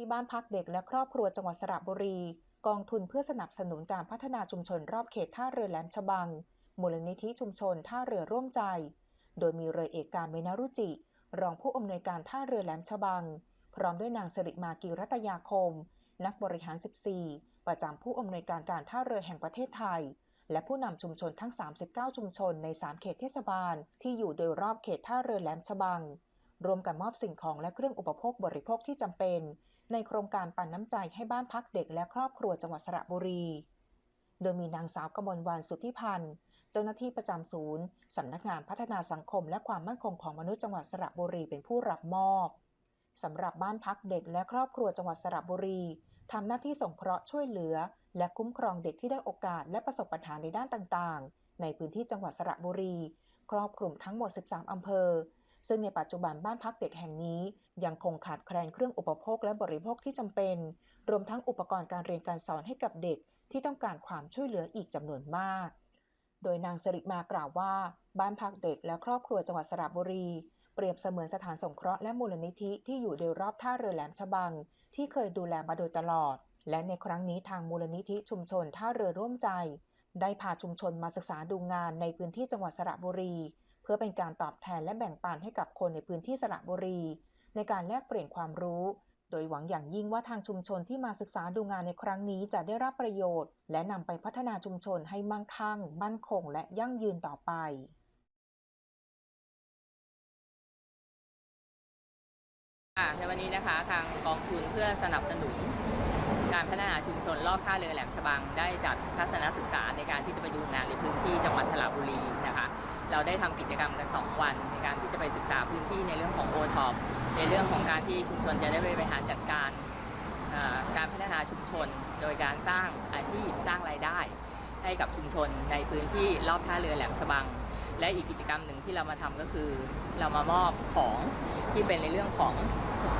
ที่บ้านพักเด็กและครอบครัวจังหวัดสระบุรี กองทุนเพื่อสนับสนุนการพัฒนาชุมชนรอบเขตท่าเรือแหลมฉบัง มูลนิธิชุมชนท่าเรือร่วมใจ โดยมีเรือเอกการเมนารุจิ รองผู้อำนวยการท่าเรือแหลมฉบัง พร้อมด้วยนางสิริมากีรัตยาคม นักบริหาร 14 ประจำผู้อำนวยการการท่าเรือแห่งประเทศไทย และผู้นำชุมชนทั้ง 39 ชุมชนใน 3 เขตเทศบาล ที่อยู่โดยรอบเขตท่าเรือแหลมฉบัง รวมกันมอบสิ่งของและเครื่องอุปโภคบริโภคที่จำเป็น ในโครงการปันน้ำใจให้บ้านพักเด็กและครอบครัวจังหวัดสระบุรี โดยมีนางสาวกมลวันสุทธิพันธ์ เจ้าหน้าที่ประจำศูนย์สำนักงานพัฒนาสังคม และความมั่นคงของมนุษย์จังหวัดสระบุรีเป็นผู้รับมอบสำหรับบ้านพักเด็กและครอบครัวจังหวัดสระบุรีทำหน้าที่สงเคราะห์ช่วยเหลือ และคุ้มครองเด็กที่ได้โอกาสและประสบปัญหาในด้านต่างๆ ในพื้นที่จังหวัดสระบุรี ครอบคลุมทั้งหมด 13 อำเภอ ซึ่งในปัจจุบันบ้านพักเด็กแห่งนี้ยังคงขาดแคลนเครื่องอุปโภคและบริโภคที่จำเป็น รวมทั้งอุปกรณ์การเรียนการสอนให้กับเด็กที่ต้องการความช่วยเหลืออีกจำนวนมาก โดยนางสริมากล่าวว่า บ้านพักเด็กและครอบครัวจังหวัดสระบุรี เปรียบเสมือนสถานสงเคราะห์และมูลนิธิที่อยู่โดยรอบท่าเรือแหลมฉบัง ที่เคยดูแลมาโดยตลอด และในครั้งนี้ทางมูลนิธิชุมชนท่าเรือร่วมใจ ได้พาชุมชนมาศึกษาดูงานในพื้นที่จังหวัดสระบุรี พื่อเป็นการตอบแทนและแบ่งปันให้กับคนในพื้นที่สระบุรี ในการแลกเปลี่ยนความรู้ โดยหวังอย่างยิ่งว่าทางชุมชนที่มาศึกษาดูงานในครั้งนี้จะได้รับประโยชน์ และนำไปพัฒนาชุมชนให้มั่งคั่ง มั่นคง และยั่งยืนต่อไปในวันนี้นะคะทางกองทุนเพื่อสนับสนุน การพัฒนาชุมชนรอบท่าเรือแหลมฉบัง ได้จัดทัศนศึกษาในการที่จะไปดูงานในพื้นที่จังหวัดสระบุรีนะคะเราได้ทำกิจกรรมกัน 2 วัน ในการที่จะไปศึกษาพื้นที่ในเรื่องของโอท็อปในเรื่องของการที่ชุมชนจะได้ไปบริหารจัดการการพัฒนาชุมชน โดยการสร้างอาชีพสร้างรายได้ ให้กับชุมชนในพื้นที่รอบท่าเรือแหลมฉบัง และอีกกิจกรรมหนึ่งที่เรามาทำก็คือ เรามามอบของที่เป็นในเรื่องของ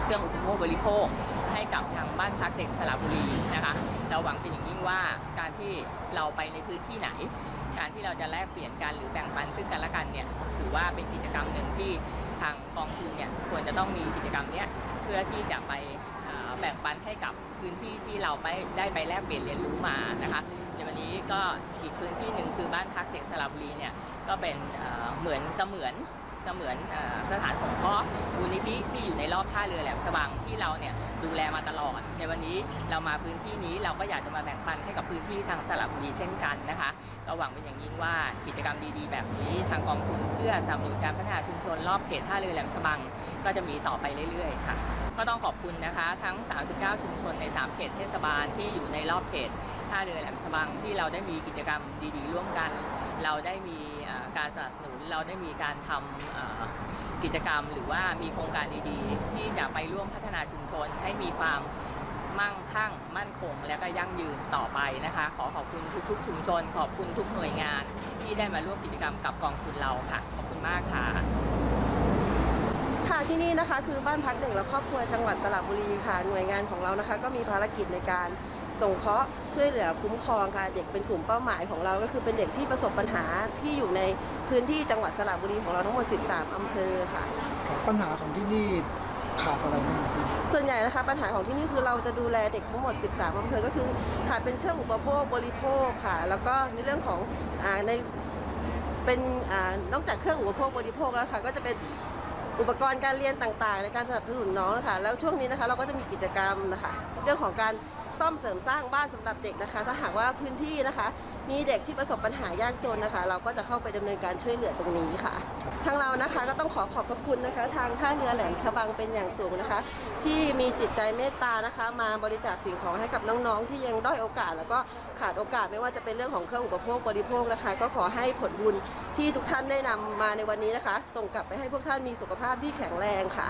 เครื่องอุปโภคบริโภค ให้กับทางบ้านพักเด็กสระบุรีนะคะเราหวังเป็นอย่างยิ่งว่าการที่เราไปในพื้นที่ไหน การที่เราจะแลกเปลี่ยนกันหรือแบ่งปันซึ่งกันและกันเนี่ยถือว่าเป็นกิจกรรมหนึ่งที่ทางกองทุนเนี่ยควรจะต้องมีกิจกรรมเนี้ยเพื่อที่จะไป แบ่งปันให้กับพื้นที่ที่เราไปได้ไปแลกเปลี่ยนเรียนรู้มานะคะในวันนี้ก็อีกพื้นที่หนึ่งคือบ้านพักเด็กสระบุรีเนี่ยก็เป็นเหมือนเสมือนเสมือนอสถานสงเคราะห์มูลนิธิที่อยู่ในรอบท่าเรือแหลมฉบังที่เราเนี่ยดูแลมาตลอด ในวันนี้เรามาพื้นที่นี้เราก็อยากจะมาแบ่งปันให้กับพื้นที่ทางสระบุรีเช่นกันนะคะ ก็หวังเป็นอย่างยิ่งว่ากิจกรรมดีๆ แบบนี้ทางกองทุนเพื่อสนับสนุนการพัฒนาชุมชนรอบเขตท่าเรือแหลมฉบัง ก็จะมีต่อไปเรื่อยๆค่ะ ก็ต้องขอบคุณนะคะ ทั้ง 39 ชุมชนใน 3 เขตเทศบาลที่อยู่ในรอบเขตท่าเรือแหลมฉบังที่เราได้มีกิจกรรมดีๆ ร่วมกัน เราได้มีการสนับสนุนเราได้มีการทำกิจกรรม หรือว่ามีโครงการดีๆ ที่จะไปร่วมพัฒนาชุมชนให้มีความมั่งคั่ง มั่นคง และก็ยั่งยืนต่อไปนะคะ ขอขอบคุณทุกๆ ชุมชน ขอบคุณทุกหน่วยงาน ที่ได้มาร่วมกิจกรรมกับกองทุนเราค่ะ ขอบคุณมากค่ะ ค่ะที่นี่นะคะคือบ้านพักเด็กและครอบครัวจังหวัดสระบุรีค่ะ หน่วยงานของเรานะคะ ก็มีภารกิจในการส่งเคราะห์ช่วยเหลือคุ้มครองค่ะ เด็กเป็นกลุ่มเป้าหมายของเราก็คือเป็นเด็กที่ประสบปัญหาที่อยู่ในพื้นที่จังหวัดสระบุรีของเราทั้งหมด 13 อำเภอค่ะครับปัญหาของที่นี่ขาดอะไรบ้างครับส่วนใหญ่นะคะปัญหาของที่นี่คือเราจะดูแลเด็กทั้งหมด 13 อำเภอ ก็คือขาดเป็นเครื่องอุปโภคบริโภคค่ะ แล้วก็ในเรื่องของอาในเป็นอานอกจากเครื่องอุปโภคบริโภคแล้วค่ะ ก็จะเป็น อุปกรณ์การเรียนต่างๆ ในการสนับสนุนน้องนะคะแล้วช่วงนี้นะคะเราก็จะมีกิจกรรมนะคะเรื่องของการ ซ่อมเสริมสร้างบ้านสำหรับเด็กนะคะ ถ้าหากว่าพื้นที่นะคะ มีเด็กที่ประสบปัญหายากจนนะคะ เราก็จะเข้าไปดำเนินการช่วยเหลือตรงนี้ค่ะ ทางเรานะคะก็ต้องขอขอบพระคุณนะคะ ทางท่าเรือแหลมฉบังเป็นอย่างสูงนะคะ ที่มีจิตใจเมตตานะคะ มาบริจาคสิ่งของให้กับน้องๆ ที่ยังด้อยโอกาส แล้วก็ขาดโอกาสไม่ว่าจะเป็นเรื่องของเครื่องอุปโภคบริโภคนะคะ ก็ขอให้ผลบุญที่ทุกท่านได้นำมาในวันนี้นะคะ ส่งกลับไปให้พวกท่านมีสุขภาพที่แข็งแรงค่ะ